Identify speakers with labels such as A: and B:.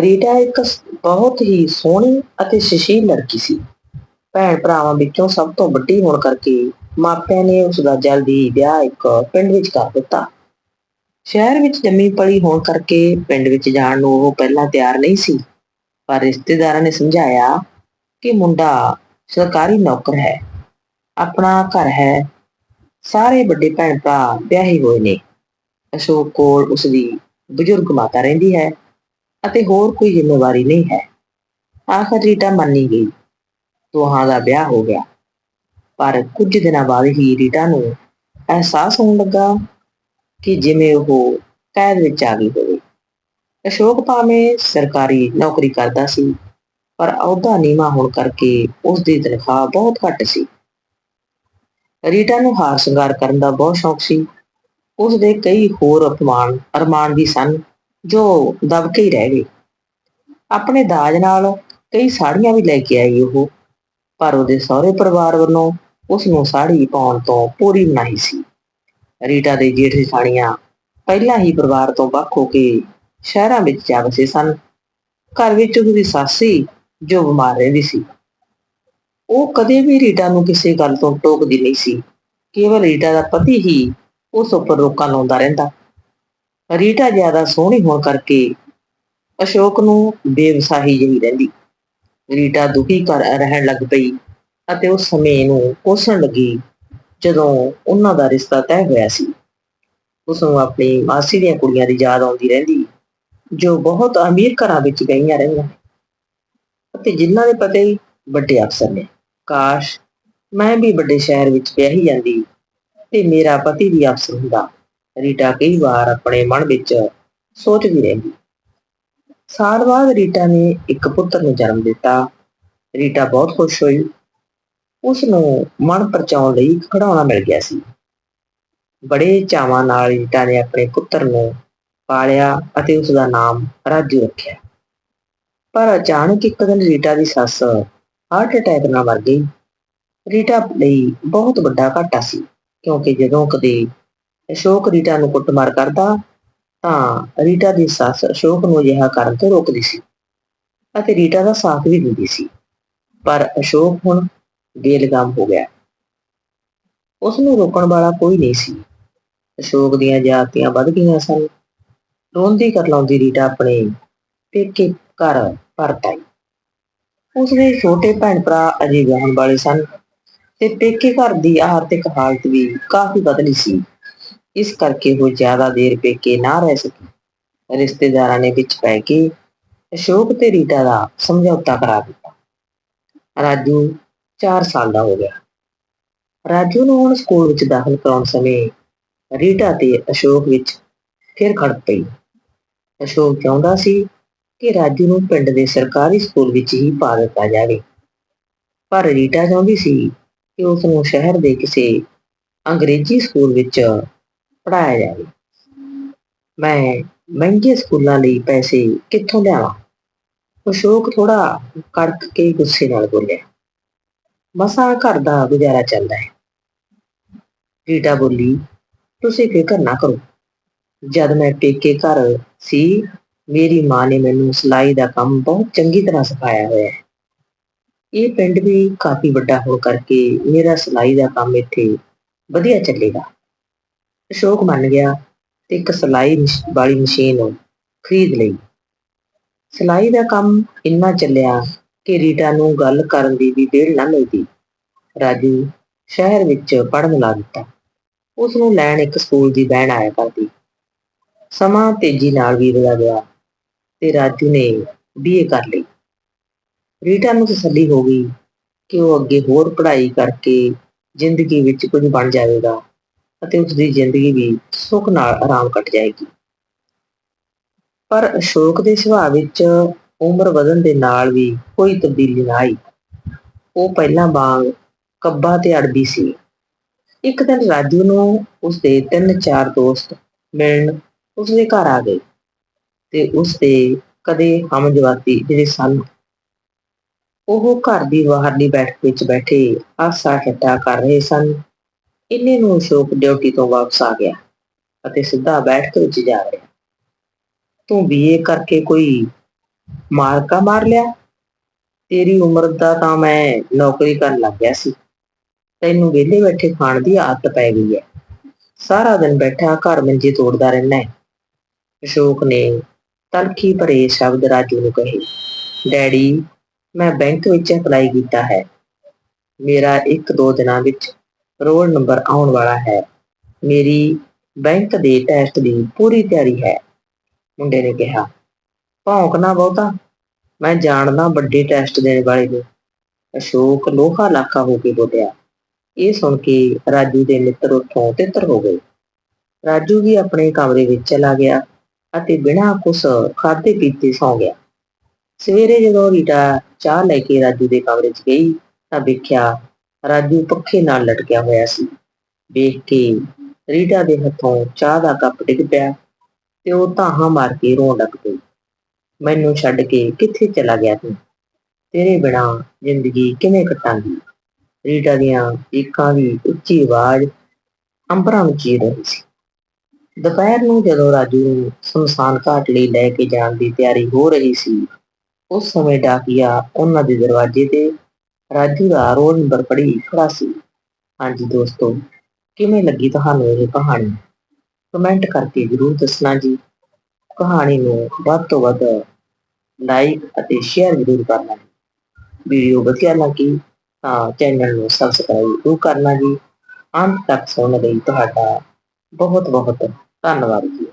A: ਰੀਟਾ ਇੱਕ ਸ- ਬਹੁਤ ਹੀ ਸੋਹਣੀ ਅਤੇ ਸ਼ਸ਼ੀਲ ਲੜਕੀ ਸੀ। ਭੈਣ ਭਰਾਵਾਂ ਵਿੱਚੋਂ ਸਭ ਤੋਂ ਵੱਡੀ ਹੋਣ ਕਰਕੇ ਮਾਪਿਆਂ ਨੇ ਉਸ ਦਾ ਜਲਦੀ ਵਿਆਹ ਇੱਕ ਪਿੰਡ ਵਿੱਚ ਕਰ ਦਿੱਤਾ। ਸ਼ਹਿਰ ਵਿੱਚ ਜੰਮੀ ਪਲੀ ਹੋਣ ਕਰਕੇ ਪਿੰਡ ਵਿੱਚ ਜਾਣ ਨੂੰ ਉਹ ਪਹਿਲਾਂ ਤਿਆਰ ਨਹੀਂ ਸੀ। ਪਰ ਰਿਸ਼ਤੇਦਾਰਾਂ ਨੇ ਸਮਝਾਇਆ ਕਿ ਮੁੰਡਾ ਸਰਕਾਰੀ ਨੌਕਰ ਹੈ, ਆਪਣਾ ਘਰ ਹੈ, ਸਾਰੇ ਵੱਡੇ ਭੈਣ ਭਰਾ ਵਿਆਹੇ ਹੋਏ ਨੇ। ਅਸ਼ੋਕ ਕੋਲ ਉਸ ਦੀ ਬਜ਼ੁਰਗ ਮਾਤਾ ਰਹਿੰਦੀ ਹੈ। ਅਤੇ ਹੋਰ ਕੋਈ ਜ਼ਿੰਮੇਵਾਰੀ ਨਹੀਂ ਹੈ। ਆਖਰ ਰੀਟਾ ਮੰਨੀ ਗਈ। ਦੋਹਾਂ ਦਾ ਵਿਆਹ ਹੋ ਗਿਆ। ਪਰ ਕੁਝ ਦਿਨਾਂ ਬਾਅਦ ਹੀ ਰੀਟਾ ਨੂੰ ਅਹਿਸਾਸ ਹੋਣ ਲੱਗਾ ਕਿ ਜਿਵੇਂ ਉਹ ਕੈਦ ਵਿੱਚ ਆ ਗਈ ਹੋਵੇ। ਅਸ਼ੋਕ ਭਾਵੇਂ ਸਰਕਾਰੀ ਨੌਕਰੀ ਕਰਦਾ ਸੀ, ਪਰ ਅਹੁਦਾ ਨੀਵਾਂ ਹੋਣ ਕਰਕੇ ਉਸ ਦੀ ਤਨਖਾਹ ਬਹੁਤ ਘੱਟ ਸੀ। ਰੀਟਾ ਨੂੰ ਹਾਰ ਸ਼ਿੰਗਾਰ ਕਰਨ ਦਾ ਬਹੁਤ ਸ਼ੌਕ ਸੀ। ਉਸ ਦੇ ਕਈ ਹੋਰ ਅਪਮਾਨ ਅਰਮਾਨ ਵੀ ਸਨ। ਜੋ ਦਬ ਕੇ ਹੀ ਰਹਿ ਗਏ। ਆਪਣੇ ਦਾਜ ਨਾਲ ਕਈ ਸਾੜੀਆਂ ਵੀ ਲੈ ਕੇ ਆਈ ਉਹ, ਪਰ ਉਹਦੇ ਸਹੁਰੇ ਪਰਿਵਾਰ ਵੱਲੋਂ ਉਸ ਨੂੰ ਸਾੜੀ ਪਾਉਣ ਤੋਂ ਪੂਰੀ ਮਨਾਹੀ ਸੀ। ਰੀਟਾ ਦੇ ਜੇਠ ਜਠਾਣੀਆਂ ਪਹਿਲਾਂ ਹੀ ਪਰਿਵਾਰ ਤੋਂ ਵੱਖ ਹੋ ਕੇ ਸ਼ਹਿਰਾਂ ਵਿੱਚ ਜਾ ਵਸੇ ਸਨ। ਘਰ ਵਿੱਚ ਉਹਦੀ ਸੱਸ ਸੀ ਜੋ ਬਿਮਾਰ ਰਹਿੰਦੀ ਸੀ। ਉਹ ਕਦੇ ਵੀ ਰੀਟਾ ਨੂੰ ਕਿਸੇ ਗੱਲ ਤੋਂ ਟੋਕਦੀ ਨਹੀਂ ਸੀ। ਕੇਵਲ ਰੀਟਾ ਦਾ ਪਤੀ ਹੀ ਉਸ ਉੱਪਰ ਰੋਕਾਂ ਲਾਉਂਦਾ ਰਹਿੰਦਾ। ਰੀਟਾ ਜ਼ਿਆਦਾ ਸੋਹਣੀ ਹੋਣ ਕਰਕੇ ਅਸ਼ੋਕ ਨੂੰ ਬੇਵਸਾਹੀ ਜਿਹੀ ਰਹਿੰਦੀ। ਰੀਟਾ ਦੁਖੀ ਕਰ ਰਹਿਣ ਲੱਗ ਪਈ ਅਤੇ ਉਸ ਸਮੇਂ ਨੂੰ ਕੋਸਣ ਲੱਗੀ ਜਦੋਂ ਉਹਨਾਂ ਦਾ ਰਿਸ਼ਤਾ ਤੈਅ ਹੋਇਆ ਸੀ। ਉਸ ਨੂੰ ਆਪਣੀ ਮਾਸੀ ਦੀਆਂ ਕੁੜੀਆਂ ਦੀ ਯਾਦ ਆਉਂਦੀ ਰਹਿੰਦੀ, ਜੋ ਬਹੁਤ ਅਮੀਰ ਘਰਾਂ ਵਿੱਚ ਗਈਆਂ ਰਹੀਆਂ ਅਤੇ ਜਿਨ੍ਹਾਂ ਦੇ ਪਤੇ ਵੱਡੇ ਅਫਸਰ ਨੇ। ਕਾਸ਼ ਮੈਂ ਵੀ ਵੱਡੇ ਸ਼ਹਿਰ ਵਿੱਚ ਵਿਆਹੀ ਜਾਂਦੀ ਤੇ ਮੇਰਾ ਪਤੀ ਵੀ ਅਫਸਰ ਹੁੰਦਾ। ਰੀਟਾ ਕਈ ਵਾਰ ਆਪਣੇ ਮਨ ਵਿੱਚ ਸੋਚਦੀ ਰਹਿੰਦੀ। ਸਾਲ ਬਾਅਦ ਰੀਟਾ ਨੇ ਇੱਕ ਪੁੱਤਰ ਨੂੰ ਜਨਮ ਦਿੱਤਾ। ਰੀਟਾ ਬਹੁਤ ਖੁਸ਼ ਹੋਈ। ਉਸ ਨੂੰ ਮਨ ਪਰਚਾਉਣ ਲਈ ਇੱਕ ਖਿਡੌਣਾ ਮਿਲ ਗਿਆ ਸੀ। ਬੜੇ ਚਾਵਾਂ ਨਾਲ ਰੀਟਾ ਨੇ ਆਪਣੇ ਪੁੱਤਰ ਨੂੰ ਪਾਲਿਆ ਅਤੇ ਉਸ ਦਾ ਨਾਮ ਰਾਜੂ ਰੱਖਿਆ। ਪਰ ਅਚਾਨਕ ਇੱਕ ਦਿਨ ਰੀਟਾ ਦੀ ਸੱਸ ਹਾਰਟ ਅਟੈਕ ਨਾਲ ਮਰ ਗਈ। ਰੀਟਾ ਲਈ ਬਹੁਤ ਵੱਡਾ ਘਾਟਾ ਸੀ, ਕਿਉਂਕਿ ਜਦੋਂ ਕਦੇ ਅਸ਼ੋਕ ਰੀਟਾ ਨੂੰ ਕੁੱਟਮਾਰ ਕਰਦਾ ਤਾਂ ਰੀਟਾ ਦੀ ਸੱਸ ਅਸ਼ੋਕ ਨੂੰ ਅਜਿਹਾ ਕਰਨ ਤੋਂ ਰੋਕਦੀ ਸੀ ਅਤੇ ਰੀਟਾ ਦਾ ਸਾਥ ਵੀ ਦਿੰਦੀ ਸੀ। ਪਰ ਅਸ਼ੋਕ ਹੁਣ ਬੇਲਗਾਮ ਹੋ ਗਿਆ। ਉਸ ਨੂੰ ਰੋਕਣ ਵਾਲਾ ਕੋਈ ਨਹੀਂ ਸੀ। ਅਸ਼ੋਕ ਦੀਆਂ ਜਾਤੀਆਂ ਵੱਧ ਗਈਆਂ ਸਨ। ਰੋਂਦੀ ਕਰਲਾਉਂਦੀ ਰੀਟਾ ਆਪਣੇ ਪੇਕੇ ਘਰ ਪਰਤ ਆਈ। ਉਸਦੇ ਛੋਟੇ ਭੈਣ ਭਰਾ ਅਜੇ ਵਿਆਹਣ ਵਾਲੇ ਸਨ ਤੇ ਪੇਕੇ ਘਰ ਦੀ ਆਰਥਿਕ ਹਾਲਤ ਵੀ ਕਾਫੀ ਬਦਲੀ ਸੀ। ਇਸ ਕਰਕੇ ਉਹ ਜ਼ਿਆਦਾ ਦੇਰ ਪੇਕੇ ਨਾ ਰਹਿ ਸਕੀ। ਰਿਸ਼ਤੇਦਾਰਾਂ ਨੇ ਵਿੱਚ ਪੈ ਕੇ ਅਸ਼ੋਕ ਤੇ ਰੀਟਾ ਦਾ ਸਮਝੌਤਾ ਕਰਾ ਦਿੱਤਾ। ਰਾਜੂ 4 ਸਾਲ ਦਾ ਹੋ ਗਿਆ। ਰਾਜੂ ਨੂੰ ਹੁਣ ਸਕੂਲ ਵਿੱਚ ਦਾਖਲ ਕਰਾਉਣ ਸਮੇਂ ਰੀਟਾ ਤੇ ਅਸ਼ੋਕ ਵਿੱਚ ਫਿਰ ਖੜਕ ਪਈ। ਅਸ਼ੋਕ ਚਾਹੁੰਦਾ ਸੀ ਕਿ ਰਾਜੂ ਨੂੰ ਪਿੰਡ ਦੇ ਸਰਕਾਰੀ ਸਕੂਲ ਵਿੱਚ ਹੀ ਪਾ ਦਿੱਤਾ ਜਾਵੇ। ਪਰ ਰੀਟਾ ਚਾਹੁੰਦੀ ਸੀ ਕਿ ਉਸ ਨੂੰ ਸ਼ਹਿਰ ਦੇ ਕਿਸੇ ਅੰਗਰੇਜ਼ੀ ਸਕੂਲ ਵਿੱਚ ਪੜਾਇਆ ਜਾਵੇ ਮੈਂ ਮਹਿੰਗੇ ਸਕੂਲਾਂ ਲਈ ਪੈਸੇ ਕਿੱਥੋਂ ਲਿਆਵਾਂ? ਅਸ਼ੋਕ ਥੋੜਾ ਕੜਕ ਕੇ ਗੁੱਸੇ ਨਾਲ ਬੋਲਿਆ। ਮਸਾਂ ਘਰ ਦਾ ਗੁਜ਼ਾਰਾ ਚੱਲਦਾ ਹੈ। ਰੀਟਾ ਬੋਲੀ, ਤੁਸੀਂ ਫਿਕਰ ਨਾ ਕਰੋ। ਜਦ ਮੈਂ ਪੇਕੇ ਘਰ ਸੀ, ਮੇਰੀ ਮਾਂ ਨੇ ਮੈਨੂੰ ਸਿਲਾਈ ਦਾ ਕੰਮ ਬਹੁਤ ਚੰਗੀ ਤਰ੍ਹਾਂ ਸਿਖਾਇਆ ਹੋਇਆ ਹੈ। ਇਹ ਪਿੰਡ ਵੀ ਕਾਫੀ ਵੱਡਾ ਹੋ ਕਰਕੇ ਮੇਰਾ ਸਿਲਾਈ ਦਾ ਕੰਮ ਇੱਥੇ ਵਧੀਆ ਚੱਲੇਗਾ। ਅਸ਼ੋਕ ਮੰਨ ਗਿਆ ਤੇ ਇੱਕ ਸਿਲਾਈ ਵਾਲੀ ਮਸ਼ੀਨ ਖਰੀਦ ਲਈ। ਸਿਲਾਈ ਦਾ ਕੰਮ ਇੰਨਾ ਚੱਲਿਆ ਕਿ ਰੀਟਾ ਨੂੰ ਗੱਲ ਕਰਨ ਦੀ ਵੀ ਵੇਲ ਨਾ ਮਿਲਦੀ। ਰਾਜੂ ਸ਼ਹਿਰ ਵਿੱਚ ਪੜ੍ਹਨ ਲੱਗ ਦਿੱਤਾ। ਉਸ ਨੂੰ ਲੈਣ ਇੱਕ ਸਕੂਲ ਦੀ ਬਹਿਣ ਆਇਆ ਕਰਦੀ। ਸਮਾਂ ਤੇਜ਼ੀ ਨਾਲ ਵੀਰਦਾ ਗਿਆ ਤੇ ਰਾਜੂ ਨੇ ਬੀਏ ਕਰ ਲਈ। ਰੀਟਾ ਨੂੰ ਤਸੱਲੀ ਹੋ ਗਈ ਕਿ ਉਹ ਅੱਗੇ ਹੋਰ ਪੜ੍ਹਾਈ ਕਰਕੇ ਜ਼ਿੰਦਗੀ ਵਿੱਚ ਕੁਝ ਬਣ ਜਾਵੇਗਾ। ਅਤੇ ਉਸ ਦੀ ਜ਼ਿੰਦਗੀ ਵੀ ਸੁੱਖ ਨਾਲ ਆਰਾਮ ਕੱਟ ਜਾਏਗੀ। ਪਰ ਅਸ਼ੋਕ ਦੇ ਸੁਭਾਅ ਵਿੱਚ ਉਮਰ ਵਧਣ ਦੇ ਨਾਲ ਵੀ ਕੋਈ ਤਬਦੀਲੀ ਨਾ ਆਈ। ਉਹ ਪਹਿਲਾਂ ਵਾਂਗ ਕੱਬਾ ਤੇ ਅੜਦੀ ਸੀ। ਇੱਕ ਦਿਨ ਰਾਜੂ ਨੂੰ ਉਸਦੇ ਤਿੰਨ ਚਾਰ ਦੋਸਤ ਮਿਲਣ ਉਸਦੇ ਘਰ ਆ ਗਏ ਤੇ ਉਸਦੇ ਕਦੇ ਹਮਜਵਾਤੀ ਜਿਹੜੇ ਸਨ। ਉਹ ਘਰ ਦੀ ਬਾਹਰਲੀ ਬੈਠਕ ਵਿੱਚ ਬੈਠੇ ਆਸਾ ਠੱਟਾ ਕਰ ਰਹੇ ਸਨ। ਇੰਨੇ ਨੂੰ ਅਸ਼ੋਕ ਡਿਊਟੀ ਤੋਂ ਵਾਪਸ ਆ ਗਿਆ ਅਤੇ ਸਿੱਧਾ ਬੈਠਕ ਵਿੱਚ ਜਾ ਰਿਹਾ। ਤੂੰ ਬੀਏ ਕਰਕੇ ਕੋਈ ਮਾਲਕਾ ਮਾਰ ਲਿਆ? ਤੇਰੀ ਉਮਰ ਦਾ ਤਾਂ ਮੈਂ ਨੌਕਰੀ ਕਰਨ ਲੱਗ ਗਿਆ ਸੀ। ਤੈਨੂੰ ਵਿਹਲੇ ਬੈਠੇ ਖਾਣ ਦੀ ਆਦਤ ਪੈ ਗਈ ਹੈ। ਸਾਰਾ ਦਿਨ ਬੈਠਾ ਘਰ ਮੰਜੇ ਤੋੜਦਾ ਰਹਿਣਾ ਹੈ। ਅਸ਼ੋਕ ਨੇ ਤਲਖੀ ਭਰੇ ਸ਼ਬਦ ਰਾਜੂ ਨੂੰ ਕਹੇ, ਡੈਡੀ, ਮੈਂ ਬੈਂਕ ਵਿੱਚ ਅਪਲਾਈ ਕੀਤਾ ਹੈ। ਮੇਰਾ ਇੱਕ ਦੋ ਦਿਨਾਂ ਵਿੱਚ ਰੋਲ ਨੰਬਰ ਆਉਣ ਵਾਲਾ ਹੈ। ਮੇਰੀ ਬੈਂਕ ਦੇ ਟੈਸਟ ਦੀ ਪੂਰੀ ਤਿਆਰੀ ਹੈ, ਮੁੰਡੇ ਨੇ ਕਿਹਾ। ਭੌਂਕ ਨਾ ਬਹੁਤਾ। ਮੈਂ ਜਾਣਦਾ ਵੱਡੇ ਟੈਸਟ ਦੇਣ ਵਾਲੇ ਨੂੰ। ਅਸ਼ੋਕ ਲੋਹਾ ਲਾਖਾ ਹੋ ਕੇ ਬੋਲਿਆ। ਇਹ ਸੁਣ ਕੇ ਰਾਜੂ ਦੇ ਮਿੱਤਰ ਉੱਥੋਂ ਤਿੱਤਰ ਹੋ ਗਏ। ਰਾਜੂ ਵੀ ਆਪਣੇ ਕਮਰੇ ਵਿੱਚ ਚਲਾ ਗਿਆ ਅਤੇ ਬਿਨਾਂ ਕੁਛ ਖਾਦੇ ਪੀਤੇ ਸੌਂ ਗਿਆ। ਸਵੇਰੇ ਜਦੋਂ ਰੀਟਾ ਚਾਹ ਲੈ ਕੇ ਰਾਜੂ ਦੇ ਕਮਰੇ 'ਚ ਗਈ ਤਾਂ ਵੇਖਿਆ ਰਾਜੂ ਪੱਖੇ ਨਾਲ ਲਟਕਿਆ ਹੋਇਆ ਸੀ। ਵੇਖ ਕੇ ਰੀਟਾ ਦੇ ਹੱਥੋਂ ਚਾਹ ਦਾ ਕੱਪ ਡਿੱਗ ਪਿਆ ਤੇ ਉਹ ਧਾਹਾਂ ਮਾਰ ਕੇ ਰੋਣ ਲੱਗ ਪਈ। ਮੈਨੂੰ ਛੱਡ ਕੇ ਕਿੱਥੇ ਚਲਾ ਗਿਆ ਤੂੰ? ਤੇਰੇ ਬਿਨਾ ਜ਼ਿੰਦਗੀ ਕਿਵੇਂ ਕੱਟਾਂਗੀ? ਰੀਟਾ ਦੀਆਂ ਇੱਕਾਂ ਦੀ ਉੱਚੀ ਆਵਾਜ਼ ਅੰਬਰਾਂ ਵਿੱਚ ਰਹੀ ਸੀ। ਦੁਪਹਿਰ ਨੂੰ ਜਦੋਂ ਰਾਜੂ ਨੂੰ ਸ਼ਮਸ਼ਾਨ ਘਾਟ ਲਈ ਲੈ ਕੇ ਜਾਣ ਦੀ ਤਿਆਰੀ ਹੋ ਰਹੀ ਸੀ, ਉਸ ਸਮੇਂ ਡਾਕੀਆ ਉਹਨਾਂ ਦੇ ਦਰਵਾਜ਼ੇ ਤੇ ਰਾਜੂ ਦਾ ਰੋਲ ਨੰਬਰ ਪੜ੍ਹੀ ਖੜਾ ਸੀ ਹਾਂਜੀ ਦੋਸਤੋ, ਕਿਵੇਂ ਲੱਗੀ ਤੁਹਾਨੂੰ ਇਹ ਕਹਾਣੀ? ਕਮੈਂਟ ਕਰਕੇ ਜ਼ਰੂਰ ਦੱਸਣਾ ਜੀ। ਕਹਾਣੀ ਨੂੰ ਵੱਧ ਤੋਂ ਵੱਧ ਲਾਈਕ ਅਤੇ ਸ਼ੇਅਰ ਜ਼ਰੂਰ ਕਰਨਾ ਵੀਡੀਓ ਵਧੀਆ ਲੱਗੀ ਤਾਂ ਚੈਨਲ ਨੂੰ ਸਬਸਕ੍ਰਾਈਬ ਜ਼ਰੂਰ ਕਰਨਾ ਜੀ। ਅੰਤ ਤੱਕ ਸੁਣਨ ਲਈ ਤੁਹਾਡਾ ਬਹੁਤ ਬਹੁਤ ਧੰਨਵਾਦ ਜੀ।